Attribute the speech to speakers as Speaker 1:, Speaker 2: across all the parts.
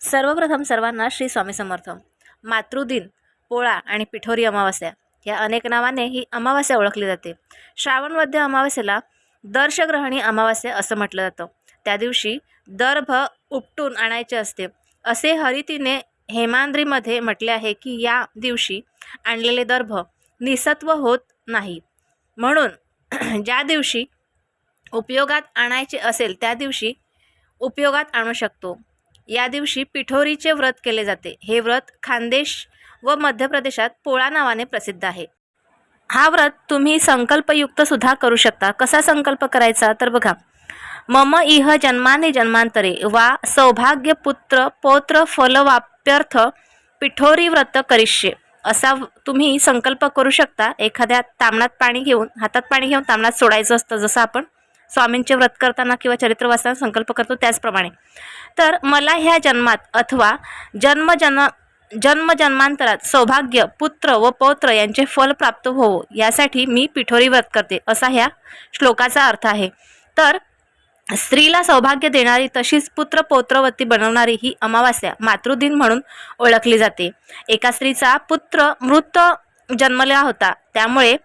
Speaker 1: सर्वप्रथम सर्वांना श्री स्वामी समर्थ. मातृदिन पोळा आणि पिठोरी अमावास्या या अनेक नावाने ही अमावास्या ओळखली जाते. श्रावणमध्ये अमावास्येला दर्शग्रहणी अमावास्या असं म्हटलं जातं. त्या दिवशी दर्भ उपटून आणायचे असते. असे हरितीने हेमांद्रीमध्ये म्हटले आहे की या दिवशी आणलेले दर्भ निसत्व होत नाही. म्हणून ज्या दिवशी उपयोगात आणायचे असेल त्या दिवशी उपयोगात आणू शकतो. या दिवशी पिठोरीचे व्रत केले जाते. हे व्रत खानदेश व मध्य प्रदेशात पोळा नावाने प्रसिद्ध आहे. हा व्रत तुम्ही संकल्पयुक्त सुद्धा करू शकता. कसा संकल्प करायचा? तर बघा. मम इह जन्माने जन्मांतरे वा सौभाग्य पुत्र पौत्र फलवाप्यर्थ पिठोरी व्रत करिष्ये. असा तुम्ही संकल्प करू शकता. एखाद्या तामणात पाणी घेऊन हातात पाणी घेऊन तामणात सोडायचं असतं जसं आपण स्वामींचे व्रत करताना किंवा चरित्र वाचताना संकल्प करतो त्याचप्रमाणे. तर मला ह्या जन्मात अथवा जन्म जन्मजन्मांतरात सौभाग्य पुत्र व पौत्र यांचे फल प्राप्त होवो यासाठी मी पिठोरी व्रत करते असा ह्या श्लोकाचा अर्थ आहे. तर स्त्रीला सौभाग्य देणारी तशीच पुत्र पौत्रवती बनवणारी ही अमावास्या मातृदिन म्हणून ओळखली जाते. एका स्त्रीचा पुत्र मृत जन्मला होता त्यामुळे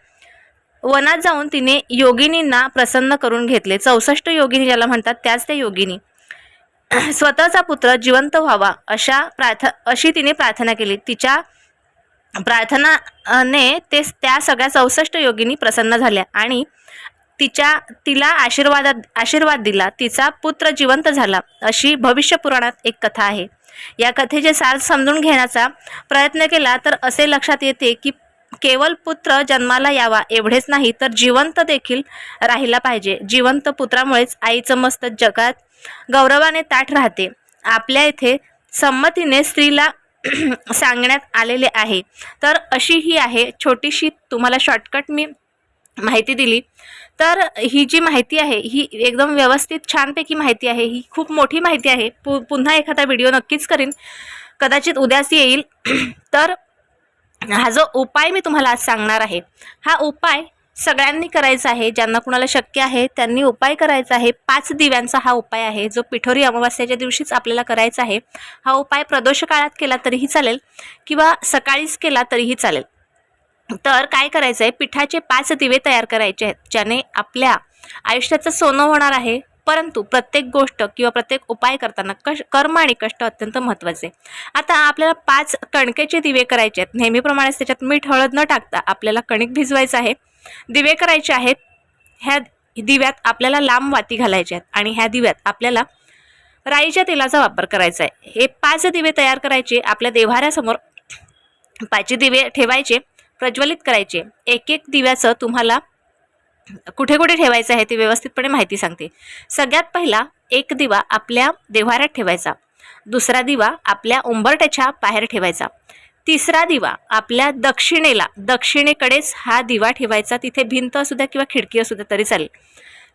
Speaker 1: वनात जाऊन तिने योगिनींना प्रसन्न करून घेतले. चौसष्ट योगिनी ज्याला म्हणतात त्याच त्या योगिनी. स्वतःचा पुत्र जिवंत व्हावा अशा प्रार्थ अशी तिने प्रार्थना केली. तिच्या प्रार्थनाने ते त्या सगळ्या चौसष्ट योगिनी प्रसन्न झाल्या आणि तिच्या तिला आशीर्वादात आशीर्वाद दिला. तिचा पुत्र जिवंत झाला. अशी भविष्य पुराणात एक कथा आहे. या कथेचे सार समजून घेण्याचा प्रयत्न केला तर असे लक्षात येते की केवळ पुत्र जन्माला यावा एवढेच नाही तर जिवंत देखील राहिला पाहिजे. जिवंत पुत्रामुळेच आईचं मस्त जगात गौरवाने ताठ राहते. आपल्या इथे संमतीने स्त्रीला सांगण्यात आलेले आहे. तर अशी ही आहे छोटीशी तुम्हाला शॉर्टकट मी माहिती दिली. तर ही जी माहिती आहे ही एकदम व्यवस्थित छानपैकी माहिती आहे. ही खूप मोठी माहिती आहे. पु पुन्हा एखादा व्हिडिओ नक्कीच करीन. कदाचित उद्याच येईल. तर हा जो उपाय मी तुम्हाला आज सांगणार आहे हा उपाय सगळ्यांनी करायचा आहे ज्यांना कुणाला शक्य आहे त्यांनी उपाय करायचा आहे. पाच दिव्यांचा हा उपाय आहे जो पिठोरी अमावास्याच्या दिवशीच आपल्याला करायचा आहे. हा उपाय प्रदोष काळात केला तरीही चालेल किंवा सकाळीच केला तरीही चालेल. तर काय करायचं आहे पिठाचे पाच दिवे तयार करायचे आहेत ज्याने आपल्या आयुष्याचं सोनं होणार आहे परंतु प्रत्येक गोष्ट किंवा प्रत्येक उपाय करताना कश कर्म आणि कष्ट अत्यंत महत्त्वाचे. आता आपल्याला पाच कणकेचे दिवे करायचे आहेत. नेहमीप्रमाणेच त्याच्यात मीठ हळद न टाकता आपल्याला कणिक भिजवायचं आहे. दिवे करायचे आहेत. ह्या दिव्यात आपल्याला लांब वाती घालायच्या आहेत आणि ह्या दिव्यात आपल्याला राईच्या तेलाचा वापर करायचा आहे. हे पाच दिवे तयार करायचे. आपल्या देव्हाऱ्यासमोर पाचही दिवे ठेवायचे प्रज्वलित करायचे. एक एक दिव्याचं तुम्हाला कुठे कुठे ठेवायचं आहे ते व्यवस्थितपणे माहिती सांगते. सगळ्यात पहिला एक दिवा आपल्या देव्हाऱ्यात ठेवायचा. दुसरा दिवा आपल्या उंबरट्याच्या बाहेर ठेवायचा. तिसरा दिवा आपल्या दक्षिणेला दक्षिणेकडेच हा दिवा ठेवायचा. तिथे भिंत असू द्या किंवा खिडकी असू द्या तरी चालेल.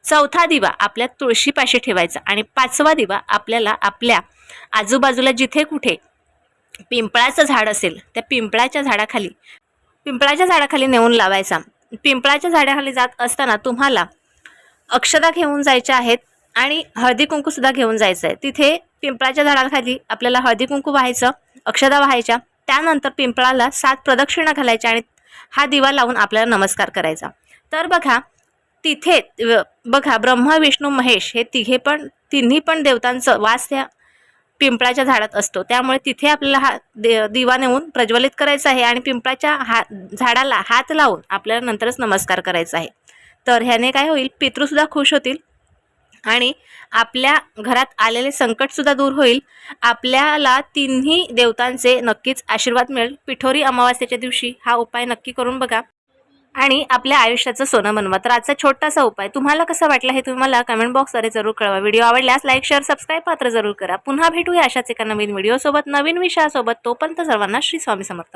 Speaker 1: चौथा दिवा आपल्या तुळशीपाशी ठेवायचा. आणि पाचवा दिवा आपल्याला आपल्या आजूबाजूला जिथे कुठे पिंपळाचं झाड असेल त्या पिंपळाच्या झाडाखाली पिंपळाच्या झाडाखाली नेऊन लावायचा. पिंपळाच्या झाडाखाली जात असताना तुम्हाला अक्षदा घेऊन जायच्या आहेत आणि हळदी कुंकूसुद्धा घेऊन जायचं आहे. तिथे पिंपळाच्या झाडाखाली आपल्याला हळदी कुंकू व्हायचं अक्षदा व्हायच्या त्यानंतर पिंपळाला सात प्रदक्षिणा घालायच्या आणि हा दिवा लावून आपल्याला नमस्कार करायचा. तर बघा तिथे बघा ब्रह्मा विष्णू महेश हे तिघे पण तिन्ही पण देवतांचं वास त्या पिंपळाच्या झाडात असतो. त्यामुळे तिथे आपल्याला हा दे दिवा नेऊन प्रज्वलित करायचा आहे आणि पिंपळाच्या हा झाडाला हात लावून आपल्याला नंतरच नमस्कार करायचा आहे. तर ह्याने काय होईल? पितृसुद्धा खुश होतील आणि आपल्या घरात आलेले संकटसुद्धा दूर होईल. आपल्याला तिन्ही देवतांचे नक्कीच आशीर्वाद मिळेल. पिठोरी अमावास्येच्या दिवशी हा उपाय नक्की करून बघा. आणि आपल्या आयुष्याचं सोनं बनवा. तर आजचा छोटासा उपाय तुम्हाला कसा वाटला हे तुम्ही मला कमेंट बॉक्सद्वारे जरूर कळवा. व्हिडिओ आवडल्यास लाईक शेअर सबस्क्राईब पात्र जरूर करा. पुन्हा भेटूया अशाच एका नवीन व्हिडिओसोबत नवीन विषयासोबत. तोपर्यंत सर्वांना श्री स्वामी समर्थ.